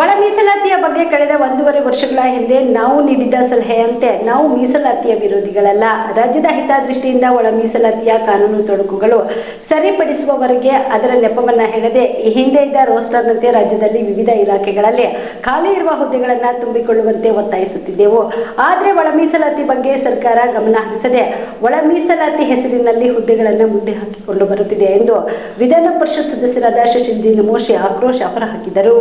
ಒಳ ಮೀಸಲಾತಿಯ ಬಗ್ಗೆ ಕಳೆದ ಒಂದೂವರೆ ವರ್ಷಗಳ ಹಿಂದೆ ನಾವು ನೀಡಿದ್ದ ಸಲಹೆಯಂತೆ ನಾವು ಮೀಸಲಾತಿಯ ವಿರೋಧಿಗಳಲ್ಲ. ರಾಜ್ಯದ ಹಿತದೃಷ್ಟಿಯಿಂದ ಒಳ ಮೀಸಲಾತಿಯ ಕಾನೂನು ತೊಡಕುಗಳು ಸರಿಪಡಿಸುವವರೆಗೆ ಅದರ ನೆಪವನ್ನ ಹೇಳದೆ ಹಿಂದೆ ಇದ್ದ ರೋಸ್ಟರ್ನಂತೆ ರಾಜ್ಯದಲ್ಲಿ ವಿವಿಧ ಇಲಾಖೆಗಳಲ್ಲಿ ಖಾಲಿ ಇರುವ ಹುದ್ದೆಗಳನ್ನು ತುಂಬಿಕೊಳ್ಳುವಂತೆ ಒತ್ತಾಯಿಸುತ್ತಿದ್ದೆವು. ಆದರೆ ಒಳ ಮೀಸಲಾತಿ ಬಗ್ಗೆ ಸರ್ಕಾರ ಗಮನ ಹರಿಸದೆ ಒಳ ಮೀಸಲಾತಿ ಹೆಸರಿನಲ್ಲಿ ಹುದ್ದೆಗಳನ್ನು ಮುಂದೆ ಹಾಕಿಕೊಂಡು ಬರುತ್ತಿದೆ ಎಂದು ವಿಧಾನ ಪರಿಷತ್ ಸದಸ್ಯರಾದ ಶಶಿಲ್ ನಮೋಶಿ ಆಕ್ರೋಶ ಹೊರಹಾಕಿದರು.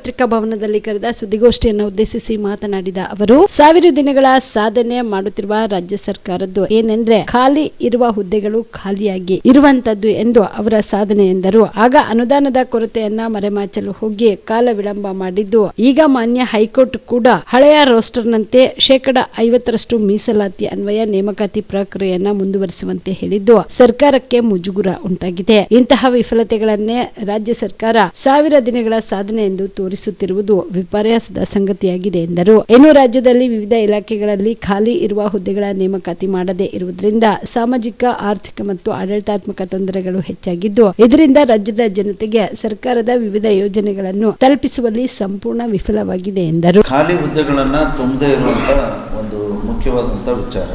ಪತ್ರಿಕಾ ಭವನದಲ್ಲಿ ಕರೆದ ಸುದ್ದಿಗೋಷ್ಠಿಯನ್ನು ಉದ್ದೇಶಿಸಿ ಮಾತನಾಡಿದ ಅವರು, ಸಾವಿರ ದಿನಗಳ ಸಾಧನೆ ಮಾಡುತ್ತಿರುವ ರಾಜ್ಯ ಸರ್ಕಾರದ್ದು ಏನೆಂದ್ರೆ ಖಾಲಿ ಇರುವ ಹುದ್ದೆಗಳು ಖಾಲಿಯಾಗಿ ಇರುವಂತದ್ದು ಎಂದು ಅವರ ಸಾಧನೆ ಎಂದರು. ಆಗ ಅನುದಾನದ ಕೊರತೆಯನ್ನ ಮರೆಮಾಚಲು ಹೋಗಿ ಕಾಲ ವಿಳಂಬ ಮಾಡಿದ್ದು, ಈಗ ಮಾನ್ಯ ಹೈಕೋರ್ಟ್ ಕೂಡ ಹಳೆಯ ರೋಸ್ಟರ್ನಂತೆ ಶೇಕಡ ಐವತ್ತರಷ್ಟು ಮೀಸಲಾತಿ ಅನ್ವಯ ನೇಮಕಾತಿ ಪ್ರಕ್ರಿಯೆಯನ್ನ ಮುಂದುವರಿಸುವಂತೆ ಹೇಳಿದ್ದು, ಸರ್ಕಾರಕ್ಕೆ ಮುಜುಗುರ ಉಂಟಾಗಿದೆ. ಇಂತಹ ವಿಫಲತೆಗಳನ್ನೇ ರಾಜ್ಯ ಸರ್ಕಾರ ಸಾವಿರ ದಿನಗಳ ಸಾಧನೆ ಎಂದು ತೋರಿಸುತ್ತಿರುವುದು ವಿಪರ್ಯಾಸದ ಸಂಗತಿಯಾಗಿದೆ ಎಂದರು. ಇನ್ನು ರಾಜ್ಯದಲ್ಲಿ ವಿವಿಧ ಇಲಾಖೆಗಳಲ್ಲಿ ಖಾಲಿ ಇರುವ ಹುದ್ದೆಗಳ ನೇಮಕಾತಿ ಮಾಡದೇ ಇರುವುದರಿಂದ ಸಾಮಾಜಿಕ, ಆರ್ಥಿಕ ಮತ್ತು ಆಡಳಿತಾತ್ಮಕ ತೊಂದರೆಗಳು ಹೆಚ್ಚಾಗಿದ್ದು, ಇದರಿಂದ ರಾಜ್ಯದ ಜನತೆಗೆ ಸರ್ಕಾರದ ವಿವಿಧ ಯೋಜನೆಗಳನ್ನು ತಲುಪಿಸುವಲ್ಲಿ ಸಂಪೂರ್ಣ ವಿಫಲವಾಗಿದೆ ಎಂದರು. ಖಾಲಿ ಹುದ್ದೆಗಳನ್ನ ತುಂಬದೇ ಇರುವಂತಹ ಒಂದು ಮುಖ್ಯವಾದಂಥ ವಿಚಾರ.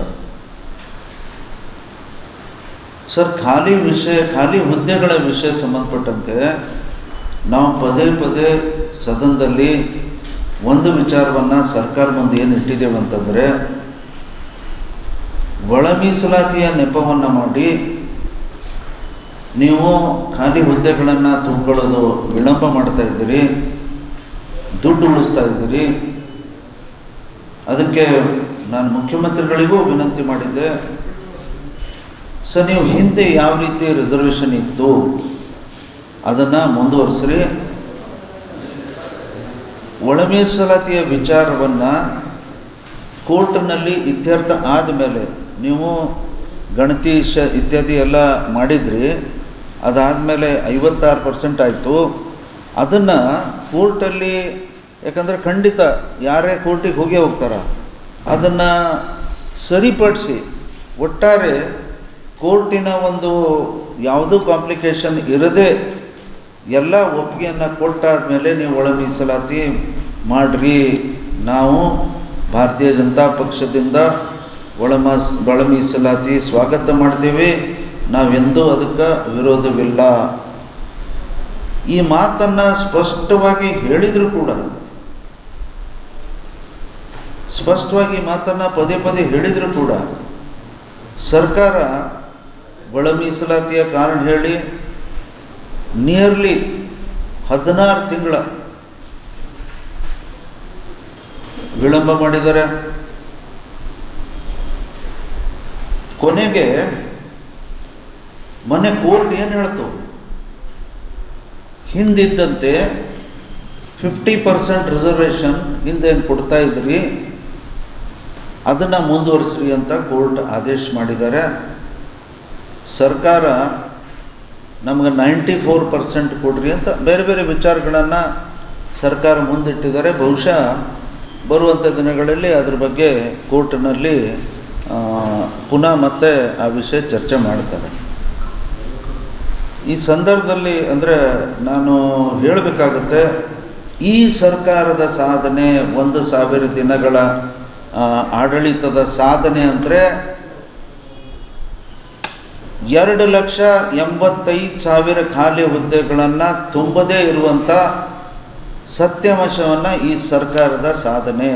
ಸರ್, ಖಾಲಿ ವಿಷಯ, ಖಾಲಿ ಹುದ್ದೆಗಳ ವಿಷಯ ಸಂಬಂಧಪಟ್ಟಂತೆ ನಾವು ಪದೇ ಪದೇ ಸದನದಲ್ಲಿ ಒಂದು ವಿಚಾರವನ್ನು ಸರ್ಕಾರ ಮುಂದೆ ಏನು ಇಟ್ಟಿದ್ದೇವೆ ಅಂತಂದರೆ, ಒಳ ಮೀಸಲಾತಿಯ ನೆಪವನ್ನು ಮಾಡಿ ನೀವು ಖಾಲಿ ಹುದ್ದೆಗಳನ್ನು ತುಂಬಿಕೊಳ್ಳೋದು ವಿಳಂಬ ಮಾಡ್ತಾ ಇದ್ದೀರಿ, ದುಡ್ಡು ಉಳಿಸ್ತಾ ಇದ್ದೀರಿ. ಅದಕ್ಕೆ ನಾನು ಮುಖ್ಯಮಂತ್ರಿಗಳಿಗೂ ವಿನಂತಿ ಮಾಡಿದ್ದೆ, ಸರ್, ನೀವು ಹಿಂದೆ ಯಾವ ರೀತಿ ರಿಸರ್ವೇಷನ್ ಇತ್ತು? ಅದನ್ನು ಮುಂದುವರಿಸ್ರಿ. ಒಳಮೀಸಲಾತಿಯ ವಿಚಾರವನ್ನು ಕೋರ್ಟ್ನಲ್ಲಿ ಇತ್ಯರ್ಥ ಆದಮೇಲೆ ನೀವು ಗಣತಿ ಶ ಇತ್ಯಾದಿ ಎಲ್ಲ ಮಾಡಿದ್ರಿ, ಅದಾದಮೇಲೆ ಐವತ್ತಾರು ಪರ್ಸೆಂಟ್ ಆಯಿತು. ಅದನ್ನು ಕೋರ್ಟಲ್ಲಿ, ಯಾಕಂದರೆ ಖಂಡಿತ ಯಾರೇ ಕೋರ್ಟಿಗೆ ಹೋಗೇ ಹೋಗ್ತಾರೆ, ಅದನ್ನು ಸರಿಪಡಿಸಿ ಒಟ್ಟಾರೆ ಕೋರ್ಟಿನ ಒಂದು ಯಾವುದೂ ಕಾಂಪ್ಲಿಕೇಶನ್ ಇರದೆ ಎಲ್ಲ ಒಪ್ಪಿಗೆಯನ್ನು ಕೊಟ್ಟಾದಮೇಲೆ ನೀವು ಒಳ ಮೀಸಲಾತಿ ಮಾಡಿರಿ. ನಾವು ಭಾರತೀಯ ಜನತಾ ಪಕ್ಷದಿಂದ ಒಳ ಮಾಸ್, ಒಳ ಮೀಸಲಾತಿ ಸ್ವಾಗತ ಮಾಡ್ತೀವಿ. ನಾವೆಂದೂ ಅದಕ್ಕೆ ವಿರೋಧವಿಲ್ಲ. ಈ ಮಾತನ್ನು ಸ್ಪಷ್ಟವಾಗಿ ಹೇಳಿದರೂ ಕೂಡ. ಸ್ಪಷ್ಟವಾಗಿ ಮಾತನ್ನು ಪದೇ ಪದೇ ಹೇಳಿದರೂ ಕೂಡ. ಸರ್ಕಾರ ಒಳ ಮೀಸಲಾತಿಯ ಕಾರಣ ಹೇಳಿ ನಿಯರ್ಲಿ ಹದಿನಾರು ತಿಂಗಳ ವಿಳಂಬ ಮಾಡಿದ್ದಾರೆ. ಕೊನೆಗೆ ಮನೆ ಕೋರ್ಟ್ ಏನು ಹೇಳ್ತು? ಹಿಂದಿದ್ದಂತೆ ಫಿಫ್ಟಿ ಪರ್ಸೆಂಟ್ ರಿಸರ್ವೇಷನ್ ಹಿಂದೇನು ಕೊಡ್ತಾ ಇದ್ರಿ? ಅದನ್ನು ಮುಂದುವರಿಸ್ರಿ ಅಂತ ಕೋರ್ಟ್ ಆದೇಶ ಮಾಡಿದ್ದಾರೆ. ಸರ್ಕಾರ ನಮಗೆ ನೈಂಟಿ ಫೋರ್ ಪರ್ಸೆಂಟ್ ಕೊಡ್ರಿ ಅಂತ ಬೇರೆ ಬೇರೆ ವಿಚಾರಗಳನ್ನು ಸರ್ಕಾರ ಮುಂದಿಟ್ಟಿದ್ದಾರೆ. ಬಹುಶಃ ಬರುವಂಥ ದಿನಗಳಲ್ಲಿ ಅದ್ರ ಬಗ್ಗೆ ಕೋರ್ಟ್ನಲ್ಲಿ ಪುನಃ ಮತ್ತೆ ಆ ವಿಷಯ ಚರ್ಚೆ ಮಾಡ್ತಾರೆ. ಈ ಸಂದರ್ಭದಲ್ಲಿ ಅಂದರೆ ನಾನು ಹೇಳಬೇಕಾಗುತ್ತೆ, ಈ ಸರ್ಕಾರದ ಸಾಧನೆ ಒಂದು ಸಾವಿರ ದಿನಗಳ ಆಡಳಿತದ ಸಾಧನೆ ಅಂದರೆ ಎರಡು ಲಕ್ಷ ಎಂಬತ್ತೈದು ಸಾವಿರ ಖಾಲಿ ಹುದ್ದೆಗಳನ್ನು ತುಂಬದೇ ಇರುವಂಥ ಸತ್ಯಾಂಶವನ್ನು ಈ ಸರ್ಕಾರದ ಸಾಧನೆ.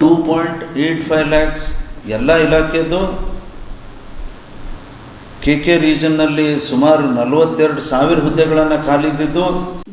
Two point eight five lakhs ಎಲ್ಲ ಇಲಾಖೆದು. ಕೆ ಕೆ ರೀಜನ್ನಲ್ಲಿ ಸುಮಾರು ನಲವತ್ತೆರಡು ಸಾವಿರ ಹುದ್ದೆಗಳನ್ನು ಖಾಲಿ ಇದ್ದಿದ್ದು.